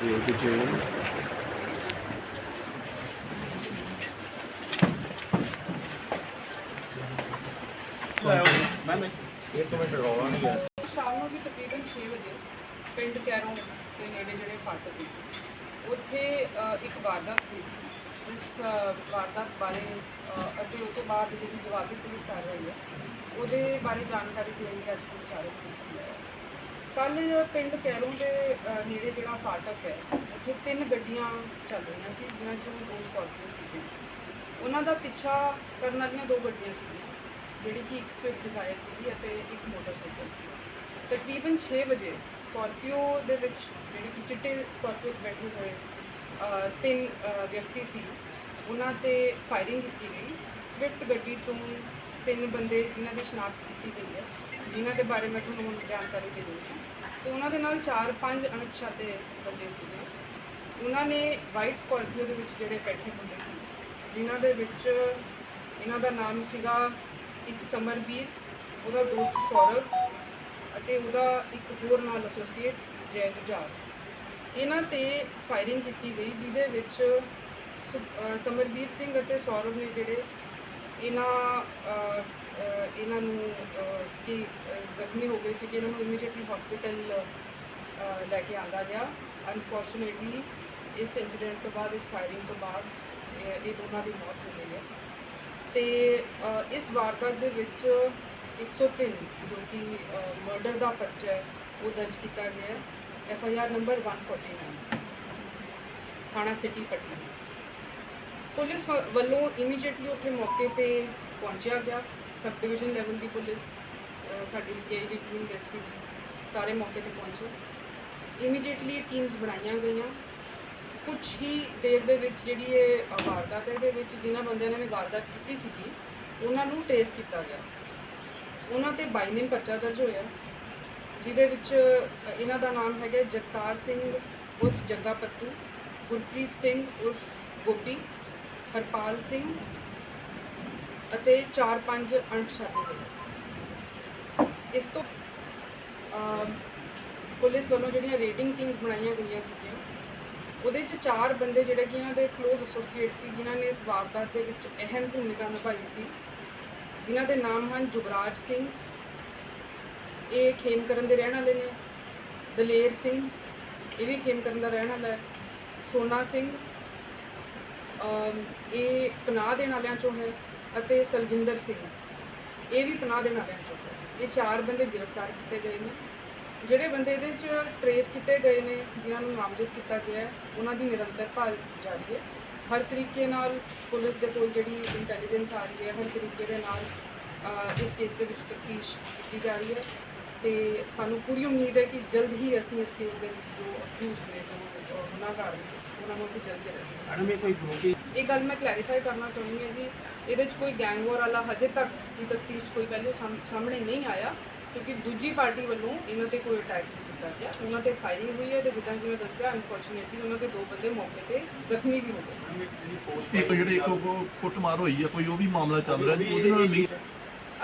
ਇਹ ਵਿੱਚ ਸ਼ਾਮ ਨੂੰ ਵੀ ਤਕਰੀਬਨ 6 ਵਜੇ ਪਿੰਡ ਕੈਰੋਂ ਦੇ ਨੇੜੇ ਜਿਹੜੇ ਫਾਟਕ ਨੇ ਉੱਥੇ ਅ, ਇੱਕ ਵਾਰਦਾਤ ਹੋਈ ਸੀ ਇਸ ਅ, ਵਾਰਦਾਤ ਬਾਰੇ ਅ, ਅਤੇ ਉਸ ਤੋਂ ਬਾਅਦ ਜਿਹੜੀ ਜਵਾਬੀ ਪੁਲਿਸ ਕਾਰਵਾਈ ਹੈ ਉਹਦੇ ਬਾਰੇ ਜਾਣਕਾਰੀ ਦੇਣ ਲਈ ਅੱਜ ਪੁਲਿਸ ਆਏ ਹੋਏ ਕੱਲ ਪਿੰਡ ਕੈਰੋਂ ਦੇ ਅ, ਨੇੜੇ ਜਿਹੜਾ ਫਾਟਕ ਹੈ ਉੱਥੇ ਤਿੰਨ ਗੱਡੀਆਂ ਚੱਲ ਰਹੀਆਂ ਸੀ ਜਿਨ੍ਹਾਂ ਚੋਂ ਦੋ ਸਕਾਰਪੀਓ ਸੀਗੇ। ਉਹਨਾਂ ਦਾ ਪਿੱਛਾ ਕਰਨ ਵਾਲੀਆਂ ਦੋ ਗੱਡੀਆਂ ਸੀਗੀਆਂ ਜਿਹੜੀ ਕਿ ਇੱਕ ਸਵਿਫਟ ਡਿਜ਼ਾਇਰ ਸੀਗੀ ਅਤੇ ਇੱਕ ਮੋਟਰਸਾਈਕਲ ਸੀ ਤਕਰੀਬਨ 6 ਵਜੇ ਸਕਾਰਪੀਓ ਦੇ ਵਿੱਚ ਜਿਹੜੀ ਕਿ ਚਿੱਟੇ ਸਕਾਰਪੀਓ 'ਚ ਬੈਠੇ ਹੋਏ ਅ, ਤਿੰਨ ਅ, ਵਿਅਕਤੀ ਸੀ ਉਹਨਾਂ ਤੇ ਫਾਇਰਿੰਗ ਕੀਤੀ ਗਈ। ਸਵਿਫਟ ਗੱਡੀ ਚੋਂ ਤਿੰਨ ਬੰਦੇ ਜਿਨ੍ਹਾਂ ਦੀ ਸ਼ਨਾਖਤ ਕੀਤੀ ਗਈ ਹੈ, ਜਿਨ੍ਹਾਂ ਦੇ ਬਾਰੇ ਮੈਂ ਤੁਹਾਨੂੰ ਹੁਣ ਜਾਣਕਾਰੀ ਦੇ ਦਿੰਦੀ ਹਾਂ। ਤੇ ਉਹਨਾਂ ਦੇ ਨਾਲ 4-5 ਅਣਪਛਾਤੇ ਬੰਦੇ ਸੀਗੇ। ਉਹਨਾਂ ਨੇ ਵਾਈਟ ਸਕਾਰਪੀਓ ਦੇ ਵਿੱਚ ਜਿਹੜੇ ਬੈਠੇ ਹੁੰਦੇ ਸੀ, ਜਿਨ੍ਹਾਂ ਦੇ ਵਿੱਚ ਇਹਨਾਂ ਦਾ ਨਾਮ ਸੀਗਾ ਇੱਕ ਸਮਰਵੀਰ ਉਹਦਾ ਦੋਸਤ ਸੌਰਵ ਅਤੇ ਉਹਦਾ ਇੱਕ ਹੋਰ ਨਾਲ ਐਸੋਸੀਏਟ ਜੈ ਜੁਝਾਰ ਇਹਨਾਂ ਤੇ ਫਾਇਰਿੰਗ ਕੀਤੀ ਗਈ, ਜਿਹਦੇ ਵਿੱਚ ਸੁ- ਅਹ ਸਿੰਘ ਅਤੇ ਸੌਰਵ ਨੇ ਜਿਹੜੇ ਇਹਨਾਂ ਇਹਨਾਂ ਨੂੰ ਅਹ, ਜ਼ਖਮੀ ਹੋ ਗਏ ਸੀ ਕਿ ਇਹਨਾਂ ਨੂੰ ਇਮੀਡੀਏਟਲੀ ਹਸਪੀਟਲ ਲੈ ਕੇ ਆਂਦਾ ਗਿਆ। ਅਨਫੋਰਚੂਨੇਟਲੀ ਇਸ ਇਨਸੀਡੈਂਟ ਤੋਂ ਬਾਅਦ ਇਸ ਫਾਇਰਿੰਗ ਤੋਂ ਬਾਅਦ ਇਹ ਦੋਨਾਂ ਦੀ ਮੌਤ ਹੋ ਗਈ ਹੈ। ਤੇ ਇਸ ਵਾਰਦਾਤ ਦੇ ਵਿੱਚ 103 ਜੋ ਕਿ ਮਰਡਰ ਦਾ ਪਰਚਾ ਹੈ ਉਹ ਦਰਜ ਕੀਤਾ ਗਿਆ ਹੈ। ਐਫ ਆਈ ਆਰ ਨੰਬਰ 149 ਥਾਣਾ ਸਿਟੀ ਪਟਨਾ। ਪੁਲਿਸ ਵ- ਵੱਲੋਂ ਇਮੀਡੀਏਟਲੀ ਉੱਥੇ ਮੌਕੇ ਤੇ ਪਹੁੰਚਿਆ ਗਿਆ। ਸਬ ਡਿਵੀਜ਼ਨ ਲੈਵਲ ਦੀ ਪੁਲਿਸ ਅ, ਸਾਡੀ ਸੀਆਈ ਦੀ ਟੀਮ ਐਸਪੀ ਸਾਰੇ ਮੌਕੇ ਤੇ ਪਹੁੰਚੇ। ਇਮੀਡੀਏਟਲੀ ਟੀਮਸ ਬਣਾਈਆਂ ਗਈਆਂ। ਕੁਝ ਹੀ ਦੇਰ ਦੇ ਵਿੱਚ ਜਿਹੜੀ ਇਹ ਅ, ਵਾਰਦਾਤ ਹੈ ਇਹਦੇ ਵਿੱਚ ਜਿਨ੍ਹਾਂ ਬੰਦਿਆਂ ਨੇ ਵਾਰਦਾਤ ਕੀਤੀ ਸੀਗੀ ਉਹਨਾਂ ਨੂੰ ਟ੍ਰੇਸ ਕੀਤਾ ਗਿਆ। ਉਹਨਾਂ ਤੇ ਬਾਈ ਨੇਮ ਪਰਚਾ ਦਰਜ ਹੋਇਆ। ਜਿਹਦੇ ਵਿੱਚ ਅ, ਇਹਨਾਂ ਦਾ ਨਾਮ ਹੈਗਾ ਜਗਤਾਰ ਸਿੰਘ ਉਰਫ ਜੱਗਾ ਪੱਤੂ ਗੁਰਪ੍ਰੀਤ ਸਿੰਘ ਉਰਫ ਗੋਪੀ ਹਰਪਾਲ ਸਿੰਘ ਅਤੇ 4-5 ਅਣਪਛਾਤੇ ਹੋਏ ਇਸ ਤੋਂ ਪੁਲਿਸ ਵੱਲੋਂ ਜਿਹੜੀਆਂ ਰੇਟਿੰਗ ਟੀਮਸ ਬਣਾਈਆਂ ਗਈਆਂ ਸੀਗੀਆਂ, ਉਹਦੇ ਚ ਚਾਰ ਬੰਦੇ ਜਿਹੜੇ ਕਿ ਇਹਨਾਂ ਦੇ ক্লোਜ਼ ਐਸੋਸੀਏਟ ਸੀ, ਜਿਨ੍ਹਾਂ ਨੇ ਇਸ ਵਾਰਦਾਤ ਦੇ ਵਿੱਚ ਅਹਿਮ ਭੂਮਿਕਾ ਨਿਭਾਈ ਸੀ। ਜਿਨ੍ਹਾਂ ਦੇ ਨਾਮ ਹਨ ਜੁਗਰਾਜ ਸਿੰਘ, ਇਹ ਖੇਮਕਰਨ ਦੇ ਰਹਿਣ ਵਾਲੇ ਨੇ। ਦਲੇਰ ਸਿੰਘ, ਇਹ ਵੀ ਖੇਮਕਰਨ ਦਾ ਰਹਿਣ ਵਾਲਾ ਹੈ। ਸੋਨਾ ਸਿੰਘ ਇਹ ਪਨਾਹ ਦੇਣ ਵਾਲਿਆਂ ਚੋਂ ਹੈ ਅਤੇ ਸਲਵਿੰਦਰ ਸਿੰਘ। ਇਹ ਵੀ ਪਨਾਹ ਦੇਣ ਵਾਲਿਆਂ ਚੋਂ ਹੈ। ਇਹ ਚਾਰ ਬੰਦੇ ਗ੍ਰਿਫਤਾਰ ਕੀਤੇ ਗਏ ਨੇ। ਜਿਹੜੇ ਬੰਦੇ ਇਹਦੇ ਚ ਟਰੇਸ ਕੀਤੇ ਗਏ ਨੇ ਜਿਨ੍ਹਾਂ ਨੂੰ ਨਾਮਜ਼ਦ ਕੀਤਾ ਗਿਆ ਹੈ ਉਹਨਾਂ ਦੀ ਨਿਰੰਤਰ ਭਾਲ ਜਾਰੀ ਹੈ। ਹਰ ਤਰੀਕੇ ਨਾਲ ਪੁਲਿਸ ਦੇ ਕੋਲ ਜਿਹੜੀ ਇੰਟੈਲੀਜੈਂਸ ਆ ਰਹੀ ਹੈ ਹਰ ਤਰੀਕੇ ਦੇ ਨਾਲ ਇਸ ਕੇਸ ਦੇ ਵਿੱਚ ਤਫਤੀਸ਼ ਕੀਤੀ ਜਾ ਰਹੀ ਹੈ। ਤੇ ਸਾਨੂੰ ਪੂਰੀ ਉਮੀਦ ਹੈ ਕਿ ਜਲਦ ਹੀ ਅਸੀਂ ਇਸ ਕੇਸ ਦੇ ਵਿੱਚ ਜੋ ਅਕਿਊਜ਼ ਨੇ ਜੋ ਅਹ, ਗੁਨਾਹਗਾਰ ਨੇ ਅਸੀਂ ਜਲਦ ਅਰੈਸਟ ਕਰਾਂਗੇ ਮੈਡਮ ਇਹ ਕੋਈ ਗਰੋਕੀ ਇਹ ਗੱਲ ਮੈਂ ਕਲੈਰੀਫਾਈ ਕਰਨਾ ਚਾਹੁੰਦੀ ਹਾਂ ਜੀ ਇਹਦੇ 'ਚ ਕੋਈ ਗੈਂਗ ਵਾਰ ਵਾਲਾ ਹਜੇ ਤੱਕ ਦੀ ਤਫਤੀਸ਼ ਕੋਈ ਪਹਿਲੂ ਸਾਹਮ- ਸਾਹਮਣੇ ਨਹੀਂ ਆਇਆ ਕਿਉਂਕਿ ਦੂਜੀ ਪਾਰਟੀ ਵੱਲੋਂ ਇਹਨਾਂ ਤੇ ਕੋਈ ਅਟੈਕ ਨਹੀਂ ਕੀਤਾ ਗਿਆ। ਉਹਨਾਂ ਤੇ ਫਾਇਰਿੰਗ ਹੋਈ ਹੈ ਤੇ ਜਿੱਦਾਂ ਕਿ ਮੈਂ ਦੱਸਿਆ ਅਨਫੋਰਚੂਨੇਟਲੀ ਉਹਨਾਂ ਦੇ ਦੋ ਬੰਦੇ ਮੌਕੇ ਤੇ ਜ਼ਖਮੀ ਵੀ ਹੋ ਗਏ। ਇੱਕ ਜਿਹੜੇ ਇੱਕ ਉਹ ਕੁੱਟਮਾਰ ਹੋਈ ਹੈ ਕੋਈ ਉਹ ਵੀ ਮਾਮਲਾ ਚੱਲ ਰਿਹਾ ਜੀ ਉਹਦੇ ਨਾਲ ਨਹੀਂ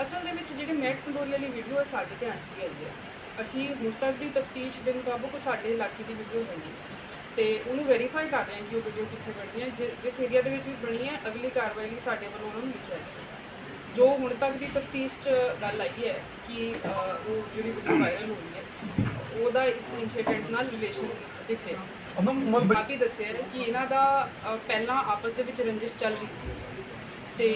ਅਸਲ ਦੇ ਵਿੱਚ ਜਿਹੜੀ ਮੈਕ ਪੰਡੋਰੀ ਵਾਲੀ ਵੀਡੀਓ ਹੈ ਸਾਡੇ ਧਿਆਨ 'ਚ ਵੀ ਆਈ ਹੈ। ਅਸੀਂ ਹੁਣ ਤੱਕ ਦੀ ਤਫਤੀਸ਼ ਦੇ ਮੁਤਾਬਕ ਉਹ ਸਾਡੇ ਇਲਾਕੇ ਦੀ ਵੀਡੀਓ ਹੈਗੀ ਤੇ ਉਹਨੂੰ ਵੈਰੀਫਾਈ ਕਰ ਰਹੇ ਹਾਂ ਕਿ ਉਹ ਵੀਡੀਓ ਕਿੱਥੇ ਬਣੀ ਹੈ ਜਿ- ਜਿਸ ਏਰੀਆ ਦੇ ਵਿੱਚ ਵੀ ਬਣੀ ਹੈ ਅਗਲੀ ਕਾਰਵਾਈ ਲਈ ਸਾਡੇ ਵੱਲੋਂ ਉਹਨਾਂ ਨੂੰ ਲਿਖਿਆ ਜਾਏਗਾ ਜੋ ਹੁਣ ਤੱਕ ਦੀ ਤਫਤੀਸ਼ 'ਚ ਗੱਲ ਆਈ ਹੈ ਕਿ ਅਹ, ਉਹ ਜਿਹੜੀ ਵੀਡੀਓ ਵਾਇਰਲ ਹੋ ਰਹੀ ਹੈ ਉਹਦਾ ਇਸ ਇਨਸੀਡੈਂਟ ਨਾਲ ਰਿਲੇਸ਼ਨ ਦਿਖ ਰਿਹਾ। ਬਾਕੀ ਦੱਸਿਆ ਹੈ ਕਿ ਇਹਨਾਂ ਦਾ ਪਹਿਲਾਂ ਆਪਸ ਦੇ ਵਿੱਚ ਰੰਜਿਸ਼ ਚੱਲ ਰਹੀ ਸੀ। ਤੇ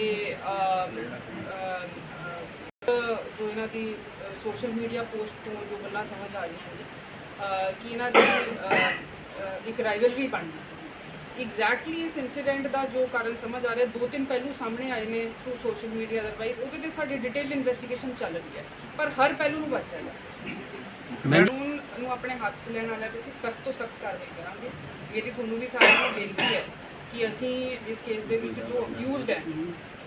ਜੋ ਇਹਨਾਂ ਦੀ ਸੋਸ਼ਲ ਮੀਡੀਆ ਪੋਸਟ ਤੋਂ ਜੋ ਗੱਲਾਂ ਸਮਝ ਆ ਰਹੀਆਂ ਨੇ ਕਿ ਇਹਨਾਂ ਦੀ ਇੱਕ ਰਾਈਵਲਰੀ ਬਣ ਗਈ ਸੀ। ਐਗਜ਼ੈਕਟਲੀ ਇਸ ਇਨਸੀਡੈਂਟ ਦਾ ਜੋ ਕਾਰਨ ਸਮਝ ਆ ਰਿਹਾ ਦੋ ਤਿੰਨ ਪਹਿਲੂ ਸਾਹਮਣੇ ਆਏ ਨੇ ਥਰੂ ਸੋਸ਼ਲ ਮੀਡੀਆ ਅਦਰਵਾਈਜ਼ ਉਹਦੇ ਤੇ ਸਾਡੀ ਡਿਟੇਲਡ ਇਨਵੈਸਟੀਗੇਸ਼ਨ ਚੱਲ ਰਹੀ ਹੈ ਪਰ ਹਰ ਪਹਿਲੂ ਨੂੰ ਬਚਿਆ ਜਾ ਕਾਨੂੰਨ ਨੂੰ ਆਪਣੇ ਹੱਥ 'ਚ ਲੈਣ ਵਾਲਿਆਂ ਤੇ ਅਸੀਂ ਸਖਤ ਤੋਂ ਸਖਤ ਕਾਰਵਾਈ ਕਰਾਂਗੇ। ਮੇਰੀ ਤੁਹਾਨੂੰ ਵੀ ਸਾਰਿਆਂ ਨੂੰ ਬੇਨਤੀ ਹੈ ਕਿ ਅਸੀਂ ਇਸ ਕੇਸ ਦੇ ਵਿੱਚ ਜੋ ਅਕਿਊਜ਼ਡ ਹੈ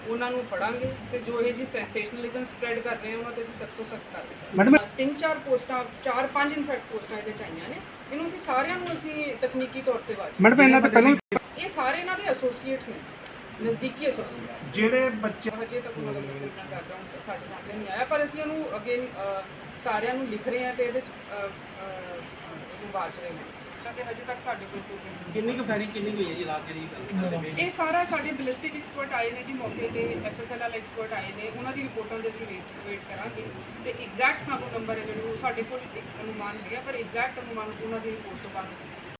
ਉਹਨਾਂ ਨੂੰ ਫੜਾਂਗੇ ਤੇ ਜੋ ਇਹ ਜੀ ਸੈਂਸੇਸ਼ਨਲਿਜ਼ਮ ਸਪਰੈਡ ਕਰ ਰਹੇ ਆ ਉਹਨਾਂ ਤੇ ਅਸੀਂ ਸਖਤ ਤੋਂ ਸਖਤ ਕਾਰਵਾਈ ਮੈਡਮ ਤਿੰਨ ਚਾਰ ਪੋਸਟਾਂ ਚਾਰ ਪੰਜ ਇਨਫੈਕਟ ਪੋਸਟਾਂ ਇਹਦੇ ਚ ਆਈਆਂ ਨੇ ਇਹਨੂੰ ਅਸੀਂ ਸਾਰਿਆਂ ਨੂੰ ਅਸੀਂ ਤਕਨੀਕੀ ਤੌਰ ਤੇ ਵਾਚ ਮੈਡਮ ਇਹਨਾਂ ਤੋਂ ਪਹਿਲਾਂ ਇਹ ਸਾਰੇ ਇਹਨਾਂ ਦੇ ਐਸੋਸੀਏਟਸ ਨੇ ਨਜ਼ਦੀਕੀ ਐਸੋਸੀਏਟਸ ਜਿਹੜੇ ਬੱਚੇ ਹਜੇ ਤੱਕ ਉਹਨਾਂ ਦਾ ਕੋਈ ਬੈਕਗ੍ਰਾਉਂਡ ਸਾਡੇ ਸਾਹਮਣੇ ਨਹੀਂ ਆਇਆ ਪਰ ਅਸੀਂ ਉਹਨੂੰ ਅਗੇਨ ਸਾਰਿਆਂ ਨੂੰ ਲਿਖ ਰਹੇ ਹਾਂ ਤੇ ਇਹਦੇ ਚ ਇਹਨੂੰ ਵਾਚ ਰਹੇ ਹਾਂ। ਤੇ ਹਜੇ ਤੱਕ ਸਾਡੇ ਕੋਲ ਕੋਈ print ਨਹੀਂ। ਕਿੰਨੀ ਕੁ ਫਾਇਰਿੰਗ ਕਿੰਨੀ ਹੋਈ ਹੈ ਜੀ ਰਾਤ ਜਿਹੜੀ ਗੱਲ ਕਰਦੇ ਪਏ ਇਹ ਸਾਰਾ ਸਾਡੇ ਬਲਿਸਟਿਕ ਐਕਸਪਰਟ ਆਏ ਨੇ ਜੀ ਮੌਕੇ ਤੇ ਐਫਐਸਐਲ ਵਾਲੇ ਐਕਸਪਰਟ ਆਏ ਨੇ। ਉਹਨਾਂ ਦੀ ਰਿਪੋਰਟਾਂ ਦੇ ਅਸੀਂ ਵੇਟ ਵੇਟ ਕਰਾਂਗੇ। ਤੇ ਐਗਜ਼ੈਕਟ ਸਾਨੂੰ ਨੰਬਰ ਹੈ ਜਿਹੜੇ ਉਹ ਸਾਡੇ ਕੋਲ ਇੱਕ ਅਨੁਮਾਨ ਹੈਗਾ ਪਰ ਐਗਜ਼ੈਕਟ ਅਨੁਮਾਨ ਉਹਨਾਂ ਦੀ ਰਿਪੋਰਟ ਤੋਂ ਬਾਅਦ ਅਸੀਂ